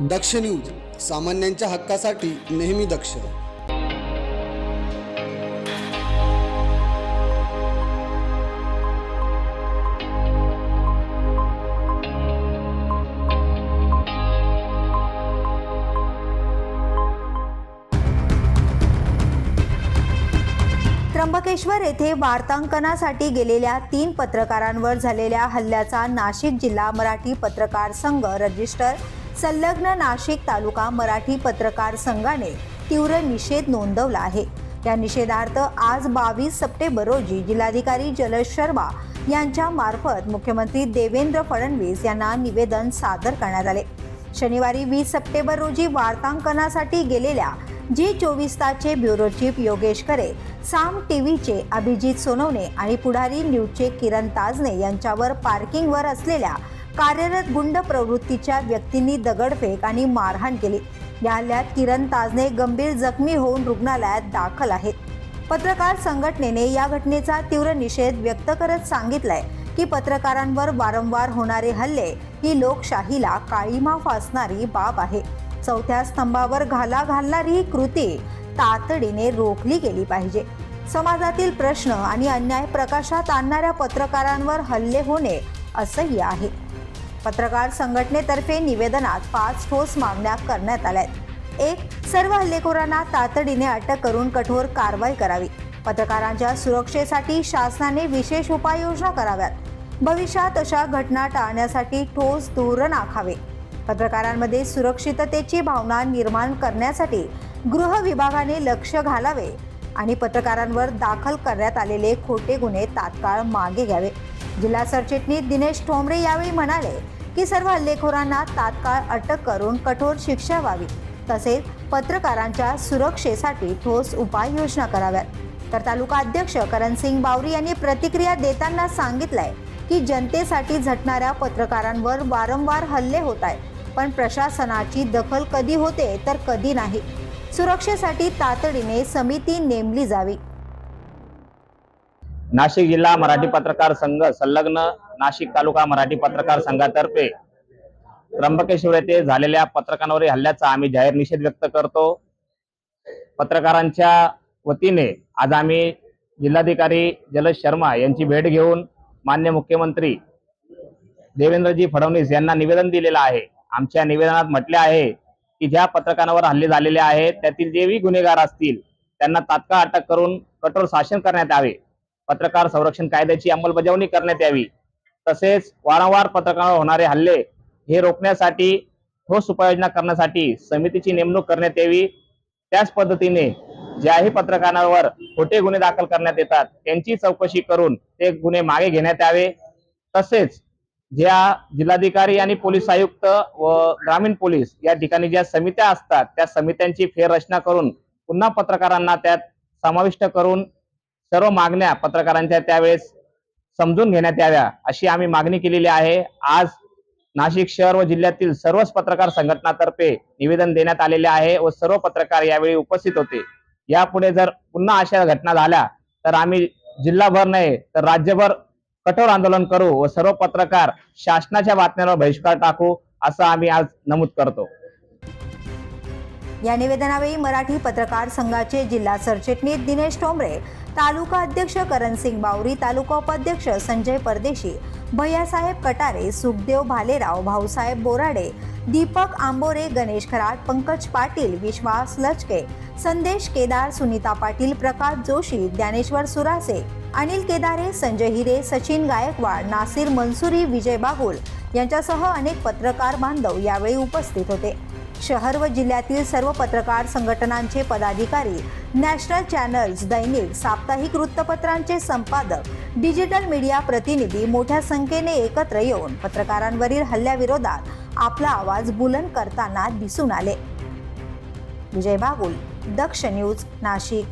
दक्ष news सामान्यांच्या हक्कासाठी नेहमी दक्ष. त्र्यंबकेश्वर येथे वार्तांकनासाठी गेलेल्या तीन पत्रकारांवर झालेल्या हल्ल्याचा नाशिक जिल्हा मराठी पत्रकार संघ रजिस्टर संलग्न नाशिक तालुका मराठी पत्रकार संघाने तीव्र निषेध नोंदवला आहे. या निषेधार्थ आज बावीस सप्टेंबर रोजी जिल्हाधिकारी जलज शर्मा यांच्या मार्फत मुख्यमंत्री देवेंद्र फडणवीस यांना निवेदन सादर करण्यात आले. शनिवारी वीस सप्टेंबर रोजी वार्तांकनासाठी गेलेल्या जी चोवीस तासचे ब्युरो चीफ योगेश करे साम टीव्हीचे अभिजित सोनवणे आणि पुढारी न्यूजचे किरण ताजने यांच्यावर पार्किंगवर असलेल्या कार्यरत गुंड प्रवृत्तीच्या व्यक्तींनी दगडफेक आणि मारहाण केली. या हल्ल्यात किरण ताजने गंभीर जखमी होऊन रुग्णालयात दाखल आहेत. पत्रकार संघटनेने या घटनेचा तीव्र निषेध व्यक्त करत सांगितलाय की पत्रकारांवर वारंवार होणारे हल्ले ही लोकशाहीला काळीमा फासणारी बाब आहे. चौथ्या स्तंभावर घाला घालणारी ही कृती तातडीने रोखली गेली पाहिजे. समाजातील प्रश्न आणि अन्याय प्रकाशात आणणाऱ्या पत्रकारांवर हल्ले होणे असह्य आहे. पत्रकार संघटनेतर्फे निवेदनात पाच ठोस मागण्या करण्यात आल्या आहेत एक सर्व हल्लेखोरांना तातडीने अटक करून कठोर कारवाई करावी. पत्रकारांच्या सुरक्षेसाठी शासनाने विशेष उपाययोजना कराव्यात. भविष्यात अशा घटना टाळण्यासाठी ठोस धोरण आखावे. पत्रकारांमध्ये सुरक्षिततेची भावना निर्माण करण्यासाठी गृह विभागाने लक्ष घालावे आणि पत्रकारांवर दाखल करण्यात आलेले खोटे गुन्हे तात्काळ मागे घ्यावे. जिल्हा सरचिटणीस दिनेश ठोंबरे यावेळी म्हणाले की सर्व हल्लेखोरांना तात्काळ अटक करून कठोर शिक्षा व्हावी तसेच पत्रकारांच्या सुरक्षेसाठी ठोस उपाययोजना कराव्यात. तर तालुका अध्यक्ष करणसिंग बावरी यांनी प्रतिक्रिया देताना सांगितलंय की जनतेसाठी झटणाऱ्या पत्रकारांवर वारंवार हल्ले होत आहेत पण प्रशासनाची दखल कधी होते तर कधी नाही. सुरक्षेसाठी तातडीने समिती नेमली जावी. नाशिक जिल्हा मराठी पत्रकार संघ संलग्न नाशिक तालुका मराठी पत्रकार संघातर्फे त्र्यंबकेश्वर येथे झालेल्या पत्रकारांवरील हल्ल्याचा आम्ही जाहीर निषेध व्यक्त करतो. पत्रकारांच्या वतीने आज आम्ही जिल्हाधिकारी जलज शर्मा यांची भेट घेऊन मान्य मुख्यमंत्री देवेंद्रजी फडणवीस यांना निवेदन दिलेलं आहे. आमच्या निवेदनात म्हटले आहे की ज्या पत्रकारांवर हल्ले झालेले आहेत त्यातील जेही गुन्हेगार असतील त्यांना तात्काळ अटक करून कठोर शासन करण्यात यावे. पत्रकार संरक्षण कायद्याची अंमलबजावणी करण्यात यावी. तसेच वारंवार पत्रकारांवर होणारे हल्ले हे रोखण्यासाठी ठोस उपाययोजना करण्यासाठी समितीची नेमणूक करण्यात यावी. त्याच पद्धतीने ज्याही पत्रकारांवर खोटे गुन्हे दाखल करण्यात येतात त्यांची चौकशी करून ते गुन्हे मागे घेण्यात यावे. तसेच ज्या जिल्हाधिकारी आणि पोलीस आयुक्त व ग्रामीण पोलीस या ठिकाणी ज्या समित्या असतात त्या समित्यांची फेररचना करून पुन्हा पत्रकारांना त्यात समाविष्ट करून सर्व मागण्या पत्रकारांच्या त्यावेळेस समजून घेण्यात याव्या अशी आम्ही मागणी केलेली आहे. आज नाशिक शहर व जिल्ह्यातील सर्वच पत्रकार संघटनातर्फे निवेदन देण्यात आलेले आहे व सर्व पत्रकार यावेळी उपस्थित होते. यापुढे जर पुन्हा अशा घटना झाल्या तर आम्ही जिल्हाभर नाही तर राज्यभर कठोर आंदोलन करू व सर्व पत्रकार शासनाच्या बातम्यांवर बहिष्कार टाकू असं आम्ही आज नमूद करतो. या निवेदनावेळी मराठी पत्रकार संघाचे जिल्हा सरचिटणीस दिनेश टोंबरे तालुका अध्यक्ष करणसिंग बावरी तालुका उपाध्यक्ष संजय परदेशी भैयासाहेब कटारे सुखदेव भालेराव भाऊसाहेब बोराडे दीपक आंबोरे गणेश खराट पंकज पाटील विश्वास लचके संदेश केदार सुनीता पाटील प्रकाश जोशी ज्ञानेश्वर सुरासे अनिल केदारे संजय हिरे सचिन गायकवाड नासिर मनसुरी विजय बागुल यांच्यासह अनेक पत्रकार बांधव यावेळी उपस्थित होते. शहर व जिल्ह्यातील सर्व पत्रकार संघटनांचे पदाधिकारी नॅशनल चॅनल्स दैनिक साप्ताहिक वृत्तपत्रांचे संपादक डिजिटल मीडिया प्रतिनिधी मोठ्या संख्येने एकत्र येऊन पत्रकारांवरील हल्ल्याविरोधात आपला आवाज बुलंद करताना दिसून आले. विजय बागुल दक्ष न्यूज नाशिक.